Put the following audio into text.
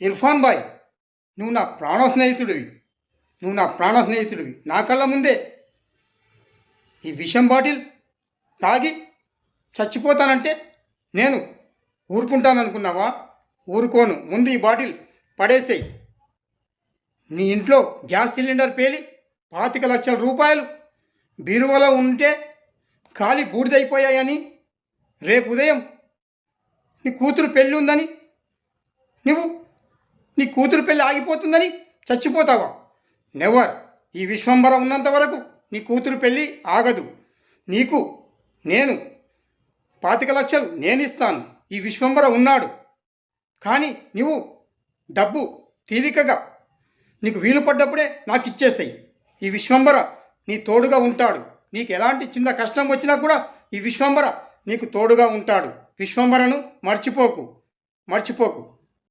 Irfan bye నువ్వు నా ప్రాణ స్నేహితుడివి. నువ్వు నా ప్రాణ స్నేహితుడివి. నా కళ్ళ ముందే ఈ విషం బాటిల్ తాగి చచ్చిపోతానంటే నేను ఊరుకుంటాననుకున్నావా? ఊరుకోను. ముందు ఈ బాటిల్ పడేసేయి. నీ ఇంట్లో గ్యాస్ సిలిండర్ పేలి పాతిక లక్షల రూపాయలు బీరువలో ఉంటే ఖాళీ బూడిదైపోయాయని రేపు ఉదయం నీ కూతురు పెళ్ళి ఉందని నువ్వు కూతురు పెళ్ళి ఆగిపోతుందని చచ్చిపోతావా? నెవర్ ఈ విశ్వంబర ఉన్నంత వరకు నీ కూతురు పెళ్ళి ఆగదు. నీకు నేను పాతిక లక్షలు నేను ఇస్తాను ఈ విశ్వంబర ఉన్నాడు. కానీ నువ్వు డబ్బు తీరికగా నీకు వీలు పడ్డప్పుడే నాకు ఇచ్చేసాయి ఈ విశ్వంబర నీ తోడుగా ఉంటాడు. నీకు ఎలాంటి చిన్న కష్టం వచ్చినా కూడా ఈ విశ్వంబర నీకు తోడుగా ఉంటాడు. విశ్వంబరను మర్చిపోకు. మర్చిపోకు.